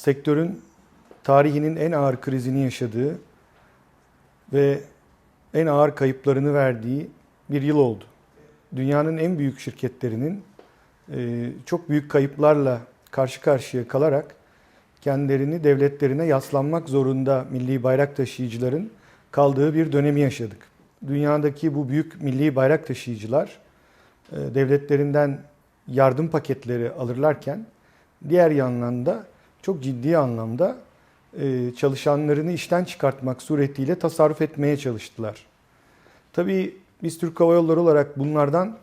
sektörün tarihinin en ağır krizini yaşadığı ve en ağır kayıplarını verdiği bir yıl oldu. Dünyanın en büyük şirketlerinin e, çok büyük kayıplarla karşı karşıya kalarak kendilerini devletlerine yaslanmak zorunda milli bayrak taşıyıcıların kaldığı bir dönemi yaşadık. Dünyadaki bu büyük milli bayrak taşıyıcılar e, devletlerinden yardım paketleri alırlarken diğer yandan da çok ciddi anlamda e, çalışanlarını işten çıkartmak suretiyle tasarruf etmeye çalıştılar. Tabii biz Türk Hava Yolları olarak bunlardan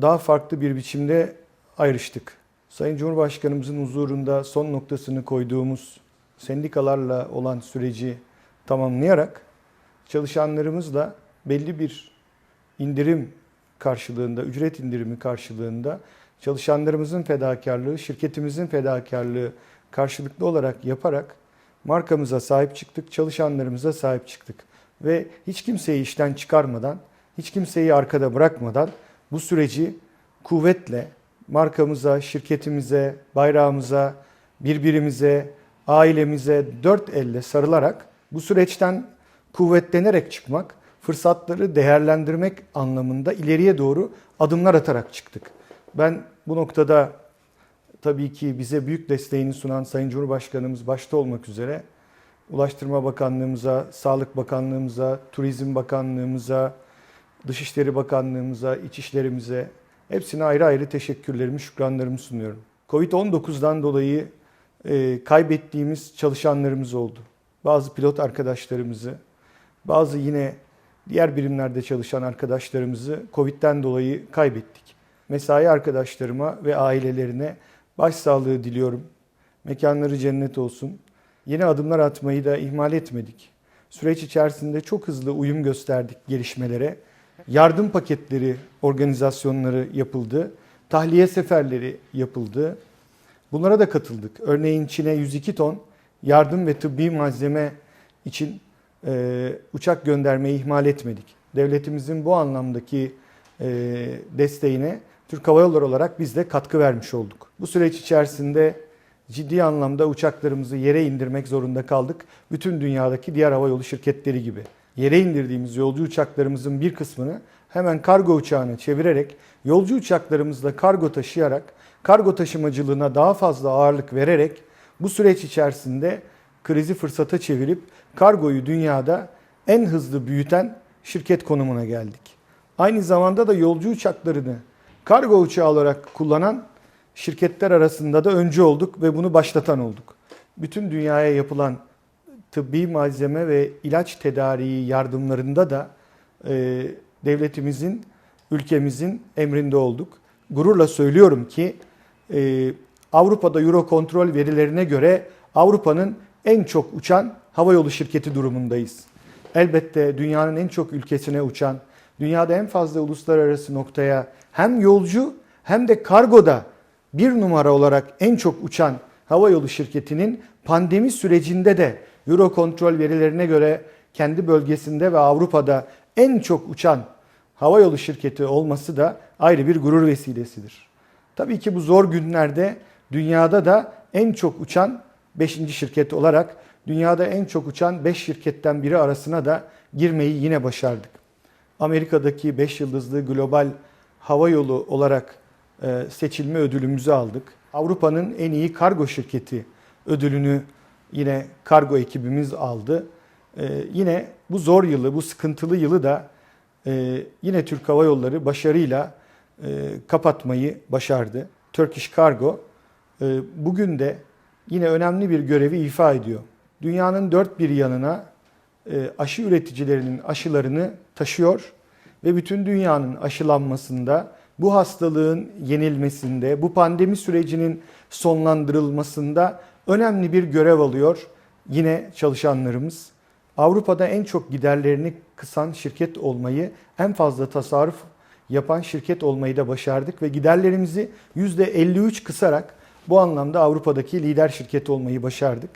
daha farklı bir biçimde ayrıştık. Sayın Cumhurbaşkanımızın huzurunda son noktasını koyduğumuz sendikalarla olan süreci tamamlayarak çalışanlarımızla belli bir indirim karşılığında, ücret indirimi karşılığında çalışanlarımızın fedakarlığı, şirketimizin fedakarlığı karşılıklı olarak yaparak markamıza sahip çıktık, çalışanlarımıza sahip çıktık. Ve hiç kimseyi işten çıkarmadan, hiç kimseyi arkada bırakmadan bu süreci kuvvetle markamıza, şirketimize, bayrağımıza, birbirimize, ailemize dört elle sarılarak bu süreçten kuvvetlenerek çıkmak, fırsatları değerlendirmek anlamında ileriye doğru adımlar atarak çıktık. Ben bu noktada tabii ki bize büyük desteğini sunan Sayın Cumhurbaşkanımız başta olmak üzere Ulaştırma Bakanlığımıza, Sağlık Bakanlığımıza, Turizm Bakanlığımıza, Dışişleri Bakanlığımıza, İçişlerimize hepsine ayrı ayrı teşekkürlerimi, şükranlarımı sunuyorum. Covid-19'dan dolayı e, kaybettiğimiz çalışanlarımız oldu. Bazı pilot arkadaşlarımızı, bazı yine diğer birimlerde çalışan arkadaşlarımızı Covid'den dolayı kaybettik. Mesai arkadaşlarıma ve ailelerine başsağlığı diliyorum. Mekanları cennet olsun. Yeni adımlar atmayı da ihmal etmedik. Süreç içerisinde çok hızlı uyum gösterdik gelişmelere. Yardım paketleri, organizasyonları yapıldı. Tahliye seferleri yapıldı. Bunlara da katıldık. Örneğin Çin'e 102 ton yardım ve tıbbi malzeme için e, uçak göndermeyi ihmal etmedik. Devletimizin bu anlamdaki e, desteğine Türk Hava Yolları olarak biz de katkı vermiş olduk. Bu süreç içerisinde ciddi anlamda uçaklarımızı yere indirmek zorunda kaldık. Bütün dünyadaki diğer havayolu şirketleri gibi. Yere indirdiğimiz yolcu uçaklarımızın bir kısmını hemen kargo uçağına çevirerek, yolcu uçaklarımızla kargo taşıyarak, kargo taşımacılığına daha fazla ağırlık vererek bu süreç içerisinde krizi fırsata çevirip kargoyu dünyada en hızlı büyüten şirket konumuna geldik. Aynı zamanda da yolcu uçaklarını kargo uçağı olarak kullanan şirketler arasında da öncü olduk ve bunu başlatan olduk. Bütün dünyaya yapılan tıbbi malzeme ve ilaç tedariği yardımlarında da e, devletimizin, ülkemizin emrinde olduk. Gururla söylüyorum ki e, Avrupa'da Eurocontrol verilerine göre Avrupa'nın en çok uçan havayolu şirketi durumundayız. Elbette dünyanın en çok ülkesine uçan, dünyada en fazla uluslararası noktaya hem yolcu hem de kargoda bir numara olarak en çok uçan havayolu şirketinin pandemi sürecinde de Eurocontrol verilerine göre kendi bölgesinde ve Avrupa'da en çok uçan havayolu şirketi olması da ayrı bir gurur vesilesidir. Tabii ki bu zor günlerde dünyada da en çok uçan 5. şirket olarak dünyada en çok uçan 5 şirketten biri arasına da girmeyi yine başardık. Amerika'daki 5 yıldızlı global hava yolu olarak e, seçilme ödülümüzü aldık. Avrupa'nın en iyi kargo şirketi ödülünü yine kargo ekibimiz aldı. E, yine bu zor yılı, bu sıkıntılı yılı da e, yine Türk Hava Yolları başarıyla kapatmayı başardı. Turkish Cargo bugün de yine önemli bir görevi ifa ediyor. Dünyanın dört bir yanına aşı üreticilerinin aşılarını taşıyor ve bütün dünyanın aşılanmasında, bu hastalığın yenilmesinde, bu pandemi sürecinin sonlandırılmasında önemli bir görev alıyor yine çalışanlarımız. Avrupa'da en çok giderlerini kısan şirket olmayı, en fazla tasarruf yapan şirket olmayı da başardık ve giderlerimizi %53 kısarak bu anlamda Avrupa'daki lider şirket olmayı başardık.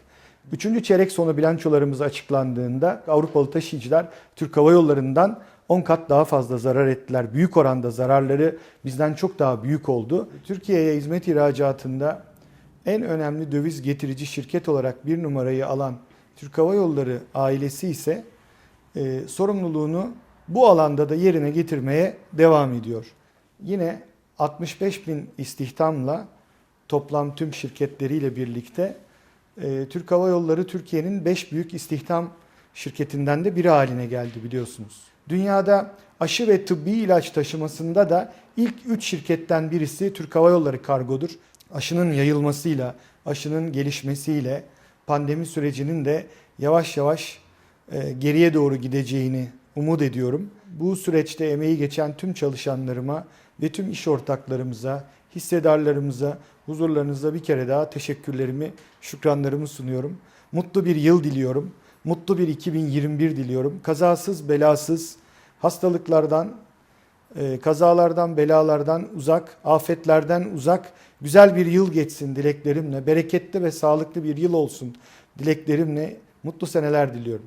Üçüncü çeyrek sonu bilançolarımız açıklandığında Avrupalı taşıyıcılar Türk Hava Yolları'ndan 10 kat daha fazla zarar ettiler. Büyük oranda zararları bizden çok daha büyük oldu. Türkiye'ye hizmet ihracatında en önemli döviz getirici şirket olarak bir numarayı alan Türk Hava Yolları ailesi ise e, sorumluluğunu bu alanda da yerine getirmeye devam ediyor. Yine 65 bin istihdamla toplam tüm şirketleriyle birlikte e, Türk Hava Yolları Türkiye'nin 5 büyük istihdam şirketinden de biri haline geldi biliyorsunuz. Dünyada aşı ve tıbbi ilaç taşımasında da ilk 3 şirketten birisi Türk Hava Yolları Kargo'dur. Aşının yayılmasıyla, aşının gelişmesiyle pandemi sürecinin de yavaş yavaş e, geriye doğru gideceğini umut ediyorum. Bu süreçte emeği geçen tüm çalışanlarıma ve tüm iş ortaklarımıza, hissedarlarımıza, huzurlarınızda bir kere daha teşekkürlerimi, şükranlarımı sunuyorum. Mutlu bir yıl diliyorum. Mutlu bir 2021 diliyorum. Kazasız, belasız, hastalıklardan, e, kazalardan, belalardan uzak, afetlerden uzak, güzel bir yıl geçsin dileklerimle. Bereketli ve sağlıklı bir yıl olsun dileklerimle. Mutlu seneler diliyorum.